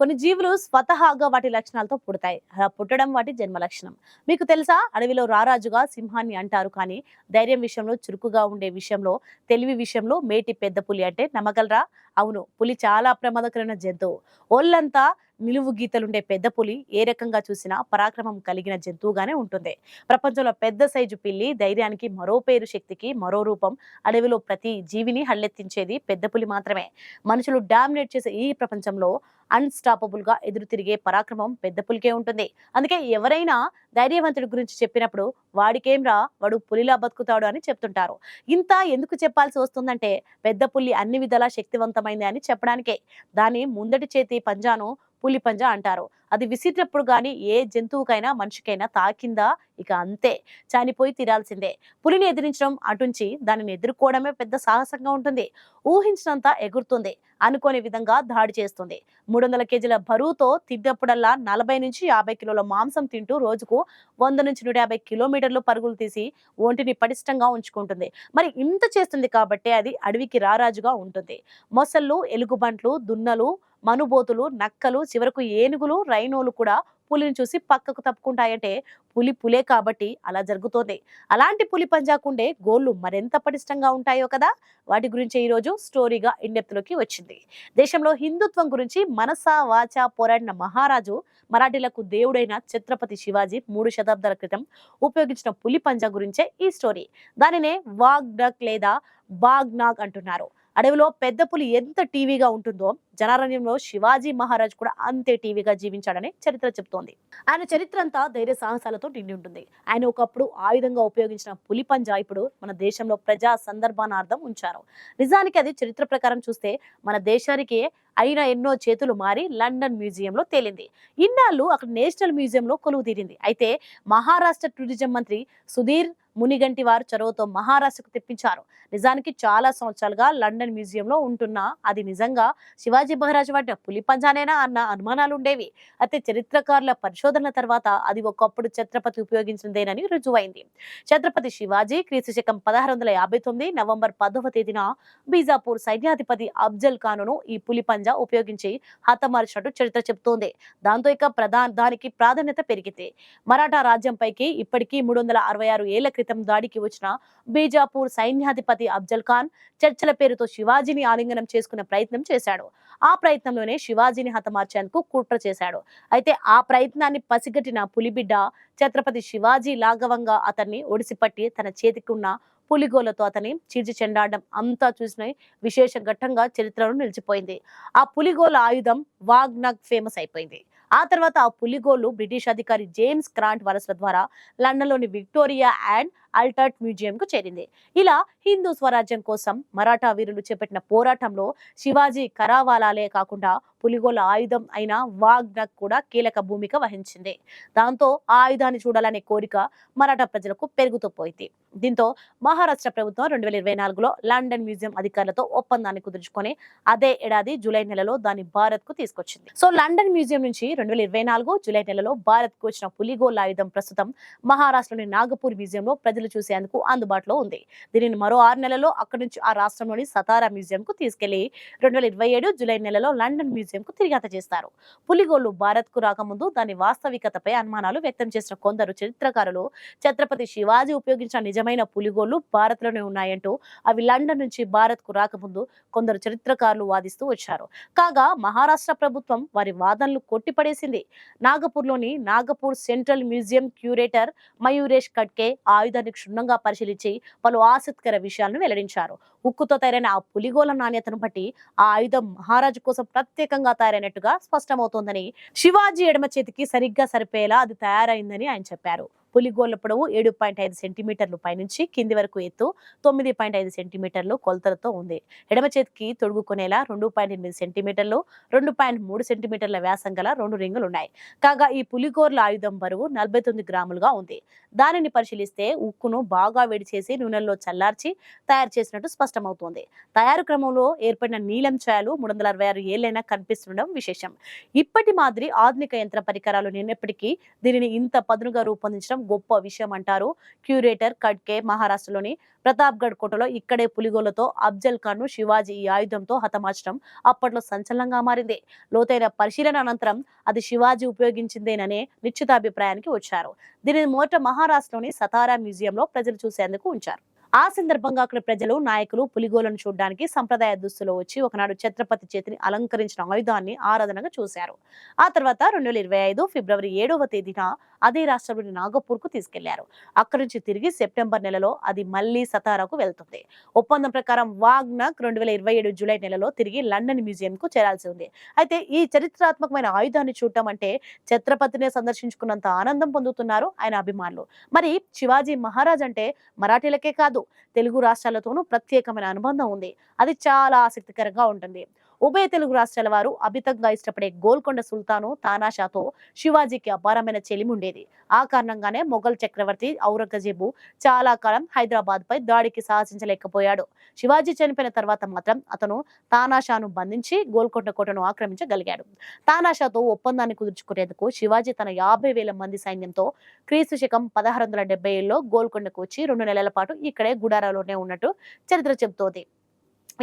కొన్ని జీవులు స్వతహాగా వాటి లక్షణాలతో పుడతాయి. అలా పుట్టడం వాటి జన్మ లక్షణం. మీకు తెలుసా? అడవిలో రారాజుగా సింహాన్ని అంటారు కానీ ధైర్యం విషయంలో చురుకుగా ఉండే విషయంలో తెలివి విషయంలో మేటి పెద్ద పులి అంటే నమ్మగలరా? అవును పులి చాలా ప్రమాదకరమైన జంతువు. ఒళ్ళంతా నిలువు గీతలుండే పెద్ద పులి ఏ రకంగా చూసినా పరాక్రమం కలిగిన జంతువుగానే ఉంటుంది. ప్రపంచంలో పెద్ద సైజు పిల్లి ధైర్యానికి మరో పేరు శక్తికి మరో రూపం అడవిలో ప్రతి జీవిని హళ్ళెత్తించేది పెద్ద పులి మాత్రమే. మనుషులు డామినేట్ చేసే ఈ ప్రపంచంలో అన్స్టాపబుల్గా ఎదురు తిరిగే పరాక్రమం పెద్ద పులికే ఉంటుంది. అందుకే ఎవరైనా ధైర్యవంతుడి గురించి చెప్పినప్పుడు వాడికేంరా వాడు పులిలా బతుకుతాడు అని చెప్తుంటారు. ఇంత ఎందుకు చెప్పాల్సి వస్తుందంటే పెద్ద పులి అన్ని విధాలా అర్థమైంది అని చెప్పడానికే. దాని ముందటి చేతి పంజాను పులి పంజా అంటారు. అది విసిరినప్పుడు కానీ ఏ జంతువుకైనా మనిషికైనా తాకిందా? ఇక అంతే. చనిపోయి తీరాల్సిందే. పులిని ఎదిరించడం అటుంచి దానిని ఎదుర్కోవడమే పెద్ద సాహసంగా ఉంటుంది. ఊహించినంత ఎగురుతుంది. అనుకోని విధంగా దాడి చేస్తుంది. మూడు వందల కేజీల బరువుతో తిన్నప్పుడల్లా నలభై నుంచి యాభై కిలోల మాంసం తింటూ రోజుకు వంద నుంచి నూట యాభై కిలోమీటర్లు పరుగులు తీసి ఒంటిని పటిష్టంగా ఉంచుకుంటుంది. మరి ఇంత చేస్తుంది కాబట్టి అది అడవికి రారాజుగా ఉంటుంది. మొసళ్ళు ఎలుగుబంట్లు దున్నలు మనుబోతులు నక్కలు చివరకు ఏనుగులు రైనోలు కూడా పులిని చూసి పక్కకు తప్పుకుంటాయంటే పులి పులే కాబట్టి అలా జరుగుతోంది. అలాంటి పులి పంజాకుండే గోళ్ళు మరెంత పటిష్టంగా ఉంటాయో కదా? వాటి గురించి ఈ రోజు స్టోరీగా ఇండెప్త్లోకి వచ్చింది. దేశంలో హిందుత్వం గురించి మనసా వాచా పోరాడిన మహారాజు మరాఠీలకు దేవుడైన ఛత్రపతి శివాజీ మూడు శతాబ్దాల క్రితం ఉపయోగించిన పులి పంజా గురించే ఈ స్టోరీ. దానినే వాగ్ డక్ లేదా బాగ్ నాగ్ అంటున్నారు. అడవిలో పెద్ద పులి ఎంత టీవీగా ఉంటుందో జనారణ్యంలో శివాజీ మహారాజ్ కూడా అంతే టీవీగా జీవించాడని చరిత్ర చెబుతోంది. ఆయన చరిత్ర అంతా ధైర్య సాహసాలతో నిండి ఉంటుంది. ఆయన ఒకప్పుడు ఆయుధంగా ఉపయోగించిన పులి పంజా ఇప్పుడు మన దేశంలో ప్రజా సందర్భానార్థం ఉంచారు. నిజానికి అది చరిత్ర ప్రకారం చూస్తే మన దేశానికి అయిన ఎన్నో చేతులు మారి లండన్ మ్యూజియంలో తేలింది. ఇన్నాళ్ళు అక్కడ నేషనల్ మ్యూజియంలో కొలువు తీరింది. అయితే మహారాష్ట్ర టూరిజం మంత్రి సుధీర్ మునిగంటి వారు చొరవతో మహారాష్ట్రకు తెప్పించారు. నిజానికి చాలా సంవత్సరాలుగా లండన్ మ్యూజియంలో ఉంటున్నా అది నిజంగా శివాజీ మహారాజ్ వాటి పులి పంజానేనా అన్న అనుమానాలు ఉండేవి అయితే చరిత్రకారుల పరిశోధనల తర్వాత అది ఒకప్పుడు ఛత్రపతి ఉపయోగించిందేనని రుజువైంది. ఛత్రపతి శివాజీ క్రీస్తు శకం పదహారు వందల యాభై తొమ్మిది నవంబర్ పదవ తేదీన బీజాపూర్ సైన్యాధిపతి అఫ్జల్ ఖానును ఈ పులి పంజా ఉపయోగించి హతమార్చినట్టు చరిత్ర చెబుతోంది. దాంతో ఇక ప్రధాన దానికి ప్రాధాన్యత పెరిగింది. మరాఠా రాజ్యంపైకి ఇప్పటికీ మూడు వందల అరవై ఆరు ఏళ్ళ క్రితం దాడికి వచ్చిన బీజాపూర్ సైన్యాధిపతి అఫ్జల్ ఖాన్ చర్చల పేరుతో శివాజీని ఆలింగనం చేసుకునే ప్రయత్నం చేశాడు. ఆ ప్రయత్నంలోనే శివాజీని హతమార్చేందుకు కుట్ర చేశాడు. అయితే ఆ ప్రయత్నాన్ని పసిగట్టిన పులిబిడ్డ ఛత్రపతి శివాజీ లాఘవంగా అతన్ని ఒడిసిపట్టి తన చేతికి ఉన్న పులిగోలతో అతని చీర్చి చెండాడడం అంతా చూసిన విశేష ఘట్టంగా చరిత్రలో నిలిచిపోయింది. ఆ పులిగోల ఆయుధం వాగ్నగ్ ఫేమస్ అయిపోయింది. ఆ తర్వాత ఆ పులిగోలు బ్రిటిష్ అధికారి జేమ్స్ క్రాంట్ వరసల ద్వారా లండన్లోని విక్టోరియా అండ్ అల్టర్ట్ మ్యూజియం కు చేరింది. ఇలా హిందూ స్వరాజ్యం కోసం మరాఠా వీరులు చేపట్టిన పోరాటంలో శివాజీ కరావాలాలే కాకుండా పులిగోల ఆయుధం అయిన వాగ్నక్ కూడా కీలక భూమిక వహించింది. దాంతో ఆ ఆయుధాన్ని చూడాలనే కోరిక మరాఠా ప్రజలకు పెరుగుతూ పోయింది. దీంతో మహారాష్ట్ర ప్రభుత్వం రెండు వేల ఇరవై నాలుగులో లండన్ మ్యూజియం అధికారులతో ఒప్పందాన్ని కుదుర్చుకొని అదే ఏడాది జూలై నెలలో దాన్ని భారత్కు తీసుకొచ్చింది. సో లండన్ మ్యూజియం నుంచి రెండు వేల ఇరవై నాలుగు జూలై నెలలో భారత్కు వచ్చిన పులిగోల ఆయుధం ప్రస్తుతం మహారాష్ట్రలోని నాగపూర్ మ్యూజియంలో ప్రజలు చూసేందుకు అందుబాటులో ఉంది. దీనిని మరో ఆరు నెలల్లో అక్కడి నుంచి ఆ రాష్ట్రంలోని సతారా మ్యూజియం కు తీసుకెళ్ళి రెండు వేల ఇరవై ఏడు జూలై నెలలో లండన్ మ్యూజియం కు తిరిగి చేస్తారు. పులిగోలు భారత్కు రాకముందు దాని వాస్తవికతపై అనుమానాలు వ్యక్తం చేసిన కొందరు చరిత్రకారులు ఛత్రపతి శివాజీ ఉపయోగించిన నిజమైన పులిగోలు భారత్లోనే ఉన్నాయంటూ అవి లండన్ నుంచి భారత్కు రాకముందు కొందరు చరిత్రకారులు వాదిస్తూ వచ్చారు. కాగా మహారాష్ట్ర ప్రభుత్వం వారి వాదనలు కొట్టిపడేసింది. నాగపూర్లోని Nagpur central museum curator Mayuresh Katke ఆయుధ క్షుణ్ణంగా పరిశీలించి పలు ఆసక్తికర విషయాలను వెల్లడించారు. ఉక్కుతో తయారైన ఆ పులిగోల నాణ్యతను బట్టి ఆ ఆయుధం మహారాజు కోసం ప్రత్యేకంగా తయారైనట్టుగా స్పష్టమవుతోందని శివాజీ ఎడమ చేతికి సరిగ్గా సరిపోయేలా అది తయారైందని ఆయన చెప్పారు. పులిగోళ్ళ పొడవు ఏడు పాయింట్ ఐదు సెంటీమీటర్లు పైనుంచి కింది వరకు ఎత్తు తొమ్మిది పాయింట్ ఐదు సెంటీమీటర్లు కొలతలతో ఉంది. ఎడమ చేతికి తొడుగుకునేలా రెండు పాయింట్ ఎనిమిది సెంటీమీటర్లు రెండు పాయింట్ మూడు సెంటీమీటర్ల వ్యాసం గల రెండు రింగులు ఉన్నాయి కాగా ఈ పులిగోర్ల ఆయుధం బరువు నలభై తొమ్మిది గ్రాములుగా ఉంది. దానిని పరిశీలిస్తే ఉక్కును బాగా వేడి చేసి నూనెల్లో చల్లార్చి తయారు చేసినట్టు స్పష్టం స్పష్టమవుతోంది. తయారు క్రమంలో ఏర్పడిన నీలం ఛాయలు మూడు వందల అరవై ఆరు ఏళ్ళైనా కనిపిస్తుండడం విశేషం. ఇప్పటి మాదిరి ఆధునిక యంత్ర పరికరాలు లేనప్పటికీ దీనిని ఇంత పదునుగా రూపొందించడం గొప్ప విషయం అంటారు క్యూరేటర్ కడ్కే మహారాష్ట్రలోని ప్రతాప్గఢ్ కోటలో ఇక్కడే పులిగోలతో అఫ్జల్ ఖాన్ను శివాజీ ఈ ఆయుధంతో హతమార్చడం అప్పట్లో సంచలనంగా మారింది. లోతైన పరిశీలన అనంతరం అది శివాజీ ఉపయోగించిందేననే నిశ్చితాభిప్రాయానికి వచ్చారు. దీనిని మొదట మహారాష్ట్రలోని సతారా మ్యూజియంలో ప్రజలు చూసేందుకు ఉంచారు. ఆ సందర్భంగా అక్కడ ప్రజలు నాయకులు పులిగోలను చూడడానికి సంప్రదాయ దుస్తులో వచ్చి ఒకనాడు ఛత్రపతి చేతిని అలంకరించిన ఆయుధాన్ని ఆరాధనగా చూశారు. ఆ తర్వాత రెండు వేల ఇరవై ఐదు ఫిబ్రవరి ఏడవ తేదీన అదే రాష్ట్రంలోని నాగపూర్కు తీసుకెళ్ళారు. అక్కడి నుంచి తిరిగి సెప్టెంబర్ నెలలో అది మళ్ళీ సతారాకు వెళ్తుంది. ఒప్పందం ప్రకారం వాగ్నక్ రెండు వేల ఇరవై ఏడు జూలై నెలలో తిరిగి లండన్ మ్యూజియం కు చేరాల్సి ఉంది. అయితే ఈ చరిత్రాత్మకమైన ఆయుధాన్ని చూడటం అంటే ఛత్రపతిని సందర్శించుకున్నంత ఆనందం పొందుతున్నారు ఆయన అభిమానులు. మరి శివాజీ మహారాజ్ అంటే మరాఠీలకే కాదు తెలుగు రాష్ట్రాలతోనూ ప్రత్యేకమైన అనుబంధం ఉంది. అది చాలా ఆసక్తికరంగా ఉంటుంది. ఉభయ తెలుగు రాష్ట్రాల వారు అభితంగా ఇష్టపడే గోల్కొండ సుల్తాను తానాషాతో శివాజీకి అపారమైన చెలిమి ఉండేది ఆ కారణంగానే మొఘల్ చక్రవర్తి ఔరంగజేబు చాలా కాలం హైదరాబాద్ పై దాడికి సాహసించలేకపోయాడు. శివాజీ చనిపోయిన తర్వాత మాత్రం అతను తానాషాను బంధించి గోల్కొండ కోటను ఆక్రమించగలిగాడు. తానాషాతో ఒప్పందాన్ని కుదుర్చుకునేందుకు శివాజీ తన యాభై వేల మంది సైన్యంతో క్రీస్తు శకం పదహారు వందల డెబ్బై ఏళ్ళలో గోల్కొండకు వచ్చి రెండు నెలల పాటు ఇక్కడే గుడారాలోనే ఉన్నట్టు చరిత్ర చెబుతోంది.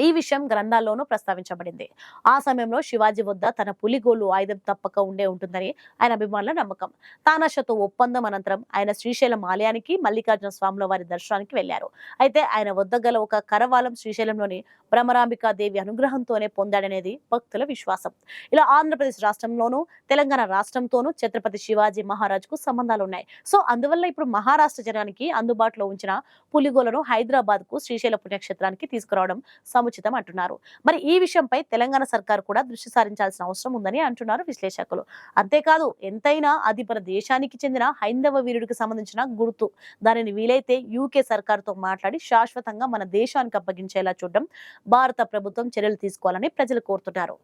ఈ విషయం గ్రంథాల్లోనూ ప్రస్తావించబడింది. ఆ సమయంలో శివాజీ వద్ద తన పులిగోలు ఆయుధం తప్పక ఉండే ఉంటుందని ఆయన అభిమానుల నమ్మకం. తానాషతో ఒప్పందం అనంతరం ఆయన శ్రీశైలం ఆలయానికి మల్లికార్జున స్వాముల వారి దర్శనానికి వెళ్ళారు అయితే ఆయన వద్ద గల ఒక కరవాలం శ్రీశైలంలోని భ్రమరాంబికా దేవి అనుగ్రహంతోనే పొందాడనేది భక్తుల విశ్వాసం. ఇలా ఆంధ్రప్రదేశ్ రాష్ట్రంలోనూ తెలంగాణ రాష్ట్రంతోనూ ఛత్రపతి శివాజీ మహారాజ్కు సంబంధాలు ఉన్నాయి సో అందువల్ల ఇప్పుడు మహారాష్ట్ర జనానికి అందుబాటులో ఉంచిన పులిగోలను హైదరాబాద్కు శ్రీశైల పుణ్యక్షేత్రానికి తీసుకురావడం ఉచితం అంటున్నారు. మరి ఈ విషయంపై తెలంగాణ సర్కార్ కూడా దృష్టి సారించాల్సిన అవసరం ఉందని అంటున్నారు విశ్లేషకులు. అంతేకాదు ఎంతైనా అది మన దేశానికి చెందిన హైందవ వీరుడికి సంబంధించిన గుర్తు. దానిని వీలైతే యూకే సర్కార్తో మాట్లాడి శాశ్వతంగా మన దేశానికి అప్పగించేలా చూడడం భారత ప్రభుత్వం చర్యలు తీసుకోవాలని ప్రజలు కోరుతున్నారు.